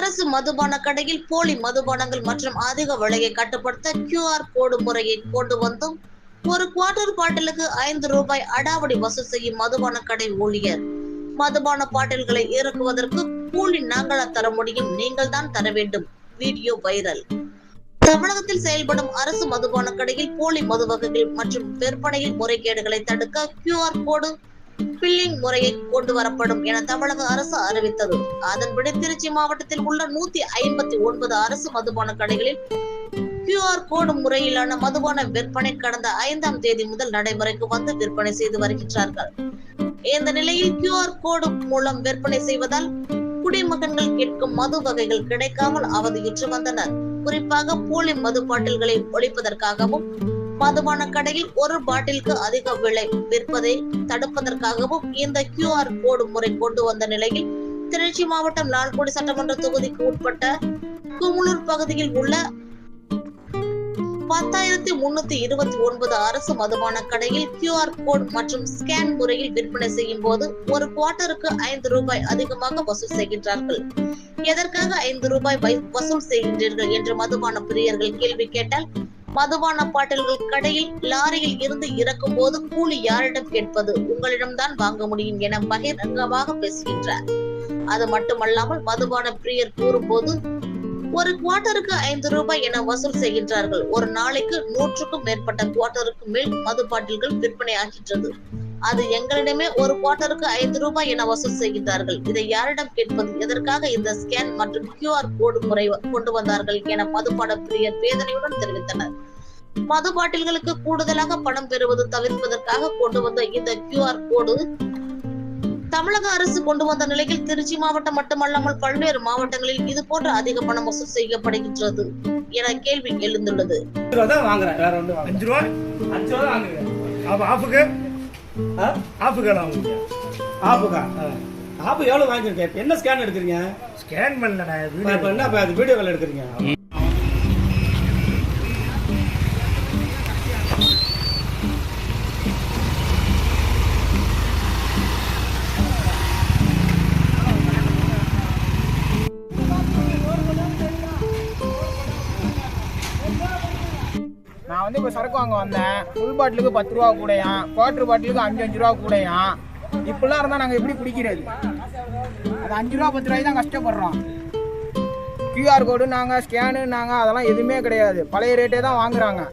அரசு மதுபான கடையில் போலி மதுபானங்கள் மற்றும் அதிக விலையை கட்டுப்படுத்த கியூஆர் கோடு முறையை கொண்டு வந்தும் ஒரு குவார்டர் பாட்டிலுக்கு ஐந்து ரூபாய் அடாவடி வசூல் செய்யும் மதுபான கடை ஊழியர். மதுபான பாட்டில்களை இறக்குவதற்கு கூலி நாங்களா தர முடியும் நீங்கள் தான் தர வேண்டும். Video viral. தமிழகத்தில் செயல்படும் அரசு மதுபான கடையில் போலி மது வகைகள் மற்றும் விற்பனையில் முறைகேடுகளை தடுக்க கியூஆர் கோடு பில்லிங் முறையை கொண்டு வரப்படும் என தமிழக அரசு அறிவித்தது. அதன்படி திருச்சி மாவட்டத்தில் உள்ள நூத்தி ஐம்பத்தி ஒன்பது அரசு மதுபான கடைகளில் கியூஆர் கோடு முறையிலான மதுபான விற்பனை கடந்த ஐந்தாம் தேதி முதல் நடைமுறைக்கு வந்து விற்பனை செய்து வருகின்றார்கள். இந்த நிலையில் கியூஆர் கோடு மூலம் விற்பனை செய்வதால் குடிமகன்கள் கேட்கும் மது வகைகள் கிடைக்காமல் அவதியுற்று வந்தனர். குறிப்பாக போலி மது பாட்டில்களை ஒழிப்பதற்காகவும் மதுபான கடையில் ஒரு பாட்டிலுக்கு அதிக விலை. விற்பதை தடுப்பதற்காகவும் இந்த கியூஆர் கோடு முறை கொண்டு வந்த நிலையில் திருச்சி மாவட்டம் லால்குடி சட்டமன்ற தொகுதிக்கு உட்பட்ட குமுளூர் பகுதியில் உள்ள பத்தாயிரத்தி முன்னூத்தி இருபத்தி ஒன்பது அரசு மதுபான கடையில் கியூஆர் கோட் மற்றும் ஸ்கேன் முறையில் விற்பனை செய்யும் போது ஒரு குவார்ட்டருக்கு ஐந்து ரூபாய் அதிகமாக வசூல் செய்கின்றார்கள். எதற்காக ஐந்து ரூபாய் வசூல் செய்கின்றீர்கள் என்று மதுபான பிரியர்கள் கேள்வி கேட்டால் மதுபான பாட்டில்கள் கடையில் லாரியில் இருந்து இறக்கும் போது கூலி யாரிடம் கேட்பது உங்களிடம்தான் வாங்க முடியும் என பகிரங்கமாக பேசுகின்றார். அது மட்டுமல்லாமல் மதுபான பிரியர் கூறும்போது ஒரு குவார்ட்டருக்கு ஐந்து ரூபாய் என வசூல் செய்கின்றார்கள். ஒரு நாளைக்கு நூற்றுக்கும் மேற்பட்ட குவார்டருக்கு மேல் மது பாட்டில்கள் விற்பனை ஆகின்றது. அது எங்களிடமே ஒரு குவார்ட்டருக்கு ஐந்து ரூபாய் என வசூல் செய்கின்றார்கள். இதை யாரிடம் கேட்பது? எதற்காக இந்த ஸ்கேன் மற்றும் கியூஆர் கோடு முறை கொண்டு வந்தார்கள் என மதுபான பிரியர் வேதனையுடன் தெரிவித்தனர். மது பாட்டில்களுக்கு கூடுதலாக பணம் பெறுவது தவிர்ப்பதற்காக கொண்டு வந்த இந்த கியூஆர் கோடு தமிழக அரசு கொண்டு வந்த நிலையில் திருச்சி மாவட்டம் மட்டுமல்லாமல் பல்வேறு மாவட்டங்களில் இது போன்ற அதிக பணம் வசூல் செய்யப்படுகின்றது என கேள்வி எழுந்துள்ளது. அஞ்சு ரூபா தான் வாங்குறேன் வேற ஒன்று வாங்க அஞ்சு ரூபா அஞ்சு ரூபா தான் வாங்குறேன் அப்போ ஆஃபுக்கு ஆ. ஆஃபுக்கு வாங்குங்க ஆப்புக்கா ஆப்பு எவ்வளோ வாங்கியிருக்கேன் என்ன ஸ்கேன் எடுக்கிறீங்க? ஸ்கேன் இப்போ வீடியோ என்ன இப்போ அது வீடியோ கால் எடுக்கிறீங்க நான் வந்து இப்போ சரக்கு வாங்க வந்தேன். ஃபுல் பாட்டிலுக்கு பத்து ரூபா கூடயாம் குவார்டர் பாட்டிலுக்கு அஞ்சு அஞ்சு ரூபா கூடயாம் இப்படிலாம் இருந்தால் நாங்கள் எப்படி பிடிக்கிறது அது அஞ்சு ரூபா பத்து ரூபாய்க்கு தான் கஷ்டப்படுறோம். கியூஆர் கோடு நாங்கள் ஸ்கேனு நாங்கள் அதெல்லாம் எதுவுமே கிடையாது. பழைய ரேட்டே தான் வாங்குறாங்க.